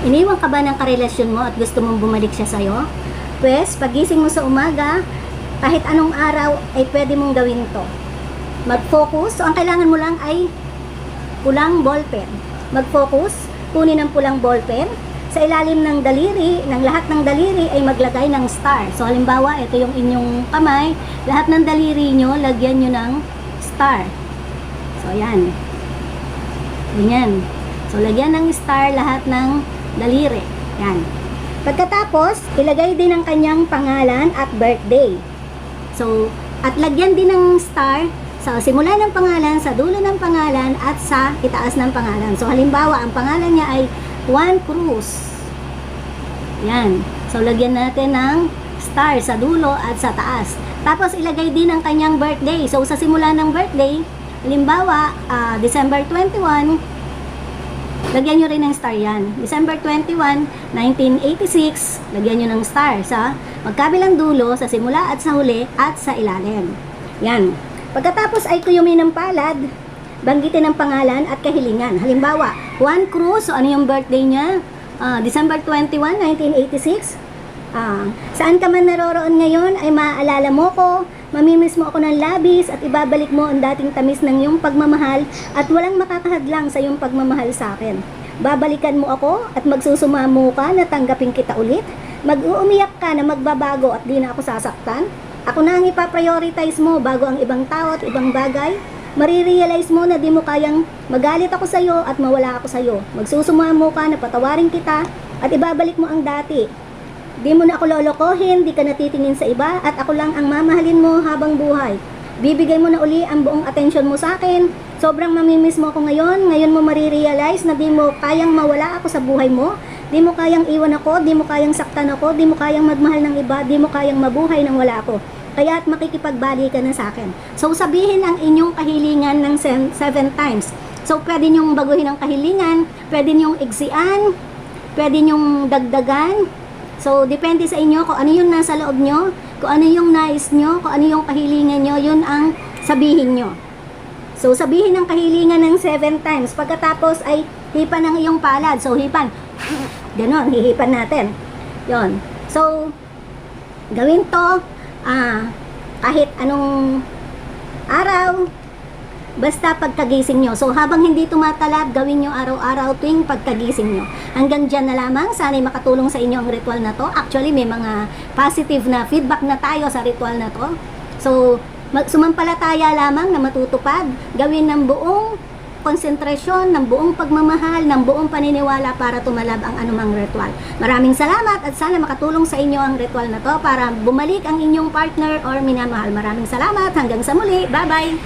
Iniwan ka ba ng karelasyon mo at gusto mong bumalik siya sa'yo? Pwes, pagising mo sa umaga, kahit anong araw ay pwede mong gawin to. Mag-focus, so ang kailangan mo lang ay pulang ballpen. Mag-focus, kunin ang pulang ballpen. Sa ilalim ng daliri, ng lahat ng daliri ay maglagay ng star. So halimbawa, ito yung inyong kamay, lahat ng daliri nyo, lagyan nyo ng star. So ayan. Ganyan. So lagyan ng star lahat ng daliri. Yan. Pagkatapos, ilagay din ang kanyang pangalan at birthday. So, at lagyan din ng star sa simula ng pangalan, sa dulo ng pangalan, at sa itaas ng pangalan. So, halimbawa, ang pangalan niya ay Juan Cruz. Yan. So, lagyan natin ng star sa dulo at sa taas. Tapos, ilagay din ang kanyang birthday. So, sa simula ng birthday, halimbawa, ah, December 21, lagyan nyo rin ng star yan. December 21, 1986, lagyan nyo ng star sa magkabilang dulo, sa simula at sa huli, at sa ilalim. Yan. Pagkatapos ay kuyumi ng palad, banggitin ang pangalan at kahilingan. Halimbawa, Juan Cruz, so ano yung birthday niya? Ah, December 21, 1986. Ah, saan ka man naroroon ngayon ay maaalala mo ko, mamimiss mo ako ng labis at ibabalik mo ang dating tamis ng iyong pagmamahal at walang makakahadlang sa iyong pagmamahal sa akin. Babalikan mo ako at magsusumamo ka na tanggapin kita ulit. Mag-uumiyak ka na magbabago at di na ako sasaktan. Ako na ang ipaprioritize mo bago ang ibang tao at ibang bagay. Marirealize mo na di mo kayang magalit ako sa'yo at mawala ako sa'yo. Magsusumamo ka na patawarin kita at ibabalik mo ang dati. Di mo na ako lolokohin, di ka natitingin sa iba, at ako lang ang mamahalin mo habang buhay. Bibigay mo na uli ang buong atensyon mo sa akin. Sobrang mamimiss mo ako ngayon. Ngayon mo marirealize na di mo kayang mawala ako sa buhay mo. Di mo kayang iwan ako, di mo kayang saktan ako, di mo kayang magmahal ng iba, di mo kayang mabuhay nang wala ako. Kaya at makikipagbali ka na sa akin. So sabihin ang inyong kahilingan ng seven times. So pwede nyong baguhin ang kahilingan, pwede nyong igsian, pwede nyong dagdagan, So, depende sa inyo kung ano yung nasa loob nyo, kung ano yung nais nyo, kung ano yung kahilingan nyo, yun ang sabihin nyo. So, sabihin ang kahilingan ng seven times. Pagkatapos ay hipan ng iyong palad. So, hipan. Ganon, hihipan natin. yon So, gawin to ah, kahit anong araw, Basta pagkagising nyo. So habang hindi tumatalab, gawin nyo araw-araw tuwing pagkagising nyo. Hanggang dyan na lamang. Sana'y makatulong sa inyo ang ritual na to. Actually, may mga positive na feedback na tayo sa ritual na to. So, sumampalataya lamang na matutupad. Gawin ng buong konsentrasyon, ng buong pagmamahal, ng buong paniniwala para tumalab ang anumang ritual. Maraming salamat at sana makatulong sa inyo ang ritual na to para bumalik ang inyong partner or minamahal. Maraming salamat. Hanggang sa muli. Bye-bye!